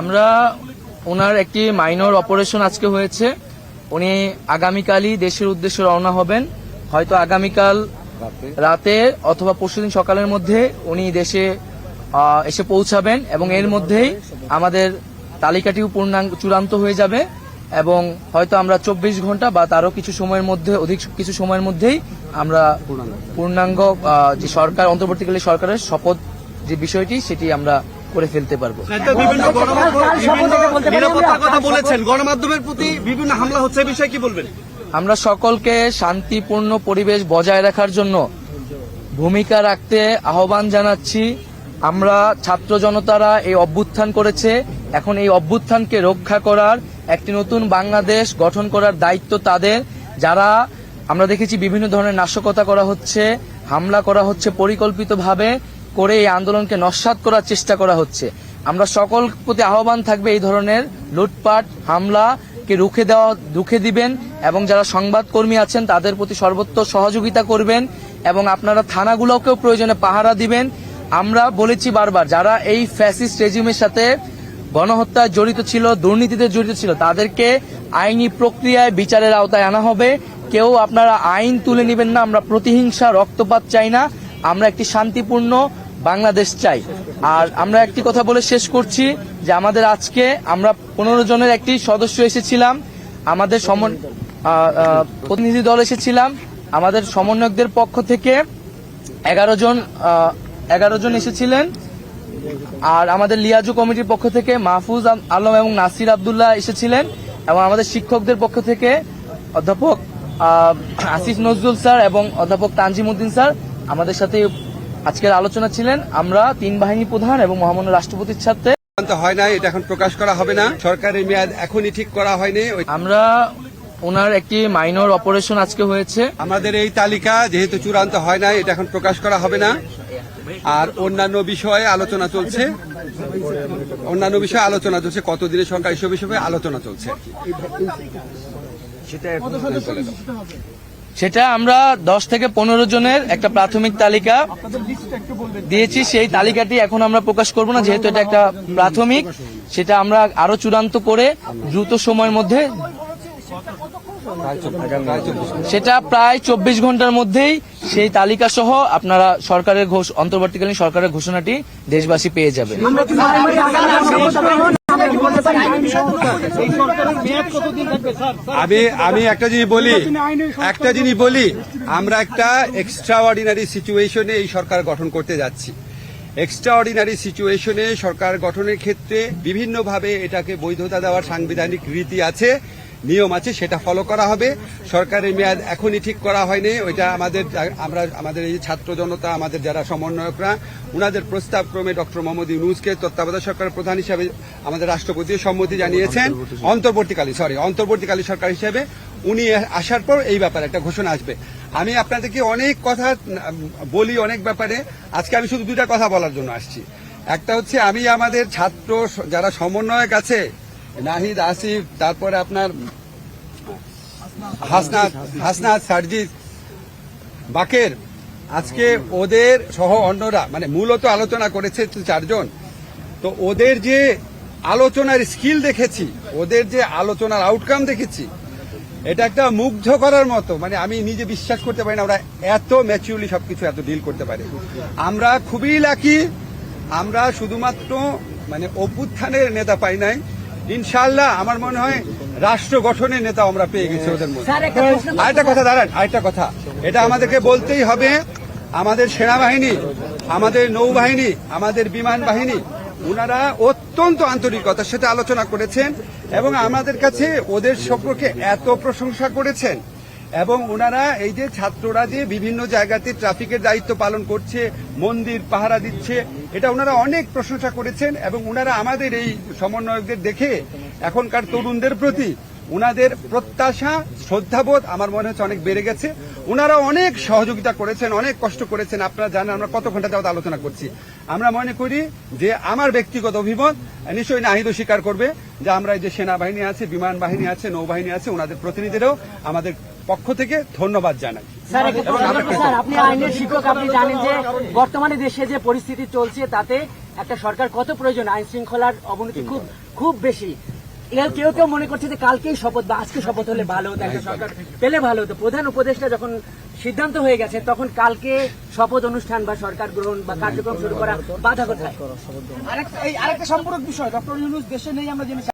আমরা ওনার একটি minor operation আজকে হয়েছে। উনি আগামীকালই দেশের উদ্দেশ্যে রওনা হবেন। হয়তো আগামীকাল রাতে। অথবা পরশুদিন সকালের মধ্যে উনি দেশে এসে পৌঁছাবেন এবং এর মধ্যেই আমাদের তালিকাটিও পূর্ণাঙ্গ চূড়ান্ত হয়ে যাবে এবং হয়তো আমরা চব্বিশ ঘণ্টা বা তারও কিছু সময়ের মধ্যে অধিক কিছু সময়ের মধ্যেই আমরা পূর্ণাঙ্গ যে সরকার অন্তর্বর্তীকালীন সরকারের শপথ যে বিষয়টি সেটি আমরা করে ফেলতে পারব। গণমাধ্যমের প্রতি বিভিন্ন হামলা হচ্ছে বিষয়ে কি বলবেন? আমরা সকলকে শান্তিপূর্ণ পরিবেশ বজায় রাখার জন্য ভূমিকা রাখতে আহ্বান জানাচ্ছি। আমরা ছাত্র জনতারা এই অভ্যুত্থান করেছে। এখন এই অভ্যুত্থানকে রক্ষা করার একটি নতুন বাংলাদেশ গঠন করার দায়িত্ব তাদের। যারা আমরা দেখেছি বিভিন্ন ধরনের নাশকতা করা হচ্ছে হামলা করা হচ্ছে পরিকল্পিতভাবে। করে এই আন্দোলনকে নস্বাত করার চেষ্টা করা হচ্ছে। আমরা সকল প্রতি আহ্বান থাকবে এই ধরনের লুটপাট হামলা কে রুখে দেওয়া, রুখে দিবেন এবং যারা সংবাদকর্মী আছেন তাদের প্রতি সর্বত্র সহযোগিতা করবেন এবং আপনারা থানাগুলোকেও প্রয়োজনে পাহারা দিবেন। আমরা বলেছি বারবার, যারা এই ফ্যাসিস্ট রেজিমের সাথে গণহত্যায় জড়িত ছিল, দুর্নীতিতে জড়িত ছিল, তাদেরকে আইনি প্রক্রিয়ায়, বিচারের আওতায় আনা হবে। কেউ আপনারা আইন তুলে নেবেন না, আমরা প্রতিহিংসা, রক্তপাত চাই না। আমরা একটি শান্তিপূর্ণ বাংলাদেশ চাই। আর আমরা একটি কথা বলে শেষ করছি যে আমাদের আজকে আমরা পনেরো জনের একটি সদস্য এসেছিলাম। আমাদের সমন প্রতিনিধি দল এসেছিলাম। আমাদের সমন্বয়কদের পক্ষ থেকে এগারো জন এগারো জন এসেছিলেন। আর আমাদের লিয়াজু কমিটির পক্ষ থেকে মাহফুজ আলম এবং নাসির আবদুল্লাহ এসেছিলেন এবং আমাদের শিক্ষকদের পক্ষ থেকে অধ্যাপক আসিফ নজরুল স্যার এবং অধ্যাপক তানজিম উদ্দিন স্যার আমাদের সাথে আজকের আলোচনা ছিলেন আমরা তিন বাহিনী প্রধান এবং মহামান্য রাষ্ট্রপতির সাথে চূড়ান্ত হয় না এটা এখন প্রকাশ করা হবে না। সরকারের মেয়াদ এখনই ঠিক করা হয়নি আমরা ওনার একটি মাইনর অপারেশন আজকে হয়েছে। আমাদের এই তালিকা যেহেতু চূড়ান্ত হয় নাই এটা এখন প্রকাশ করা হবে না। আর অন্যান্য বিষয়ে আলোচনা চলছে। অন্যান্য বিষয়ে আলোচনা চলছে কতদিনের সংখ্যা এসব বিষয়ে আলোচনা চলছে। সেটা। সেটা আমরা দশ থেকে পনেরো জনের একটা প্রাথমিক তালিকা দিয়েছি। সেই তালিকাটি এখন আমরা প্রকাশ করব না, যেহেতু এটা একটা প্রাথমিক। সেটা আমরা আরও চূড়ান্ত করে দ্রুত সময়ের মধ্যে সেটা প্রায় চব্বিশ ঘণ্টার মধ্যেই সেই তালিকা সহ আপনারা সরকারের অন্তর্বর্তীকালীন সরকারের ঘোষণাটি দেশবাসী পেয়ে যাবে এই সরকারের মেয়াদ কতদিন থাকবে স্যার? আমি আমি একটা জিনিস বলি একটা জিনিস বলি আমরা একটা এক্সট্রা অর্ডিনারি সিচুয়েশনে এই সরকার গঠন করতে যাচ্ছি। এক্সট্রা অর্ডিনারি সিচুয়েশনে সরকার গঠনের ক্ষেত্রে বিভিন্নভাবে এটাকে বৈধতা দেওয়ার সাংবিধানিক রীতি আছে। নিয়ম আছে, সেটা ফলো করা হবে। সরকারের মেয়াদ এখনই ঠিক করা হয়নি। ওইটা আমাদের, আমরা, আমাদের এই ছাত্র জনতা, আমাদের যারা সমন্বয়করা, উনাদের প্রস্তাব ক্রমে ডক্টর মোহাম্মদ ইউনুসকে তত্ত্বাবধায়ক সরকারের প্রধান হিসাবে আমাদের রাষ্ট্রপতি সম্মতি জানিয়েছেন। অন্তর্বর্তীকালীন সরি অন্তর্বর্তীকালীন সরকার হিসেবে উনি আসার পর এই ব্যাপারে একটা ঘোষণা আসবে। আমি আপনাদেরকে অনেক কথা বলি অনেক ব্যাপারে। আজকে আমি শুধু দুইটা কথা বলার জন্য আসছি। একটা হচ্ছে আমি আমাদের ছাত্র, যারা সমন্বয়ক আছে নাহিদ, আসিফ, তারপরে আপনার হাসনাত হাসনাত বাকের। আজকে ওদের সহ অন্যরা মানে মূলত আলোচনা করেছে চারজন। তো ওদের যে আলোচনার স্কিল দেখেছি, ওদের যে আলোচনার আউটকাম দেখেছি, এটা একটা মুগ্ধ করার মতো। মানে আমি নিজে বিশ্বাস করতে পারি না, ওরা এত ম্যাচিউরলি সবকিছু এত ডিল করতে পারে। আমরা খুবই লাকি আমরা শুধুমাত্র মানে অভ্যুত্থানের নেতা পাই নাই। ইনশাল্লাহ আমার মনে হয় রাষ্ট্র গঠনের নেতা আমরা পেয়ে গেছি ওদের মধ্যে। আরেকটা কথা দাঁড়ান আরেকটা কথা। এটা আমাদেরকে বলতেই হবে আমাদের সেনাবাহিনী আমাদের নৌবাহিনী আমাদের বিমান বাহিনী ওনারা অত্যন্ত আন্তরিকতার সাথে আলোচনা করেছেন এবং আমাদের কাছে ওদের সম্পর্কে এত প্রশংসা করেছেন। এবং ওনারা এই যে ছাত্ররা যে বিভিন্ন জায়গাতে ট্রাফিকের দায়িত্ব পালন করছে, মন্দির পাহারা দিচ্ছে, এটা ওনারা অনেক প্রশংসা করেছেন এবং ওনারা আমাদের এই সমন্বয়কদের দেখে এখনকার তরুণদের প্রতি ওনাদের প্রত্যাশা, শ্রদ্ধাবোধ আমার মনে হচ্ছে অনেক বেড়ে গেছে। ওনারা অনেক সহযোগিতা করেছেন, অনেক কষ্ট করেছেন। আপনারা জানেন, আমরা কত ঘণ্টা যাবত আলোচনা করছি। আমরা মনে করি যে আমার ব্যক্তিগত অভিমত, নিশ্চয়ই নাহিদও স্বীকার করবে যে আমরা এই যে সেনাবাহিনী আছে, বিমান বাহিনী আছে, নৌবাহিনী আছে, ওনাদের প্রতিনিধিরাও আমাদের পক্ষ থেকে ধন্যবাদ জানাই। স্যার আপনি আইনের শিক্ষক আপনি জানেন যে বর্তমানে দেশে যে পরিস্থিতি চলছে তাতে একটা সরকার কত প্রয়োজন? আইন শৃঙ্খলার অবনতি খুব খুব বেশি। এর কেউ কেউ মনে করছে যে কালকেই শপথ বা আজকে শপথ হলে ভালো হতো একটা সরকার পেলে ভালো হতো। প্রধান উপদেষ্টা যখন সিদ্ধান্ত হয়ে গেছে তখন কালকে শপথ অনুষ্ঠান বা সরকার গ্রহণ বা কার্যক্রম শুরু করা বাধা কোথায়? আরেকটা আরেকটা সম্পূরক বিষয় ডক্টর ইউনুস দেশে নেই আমরা জেনেছি।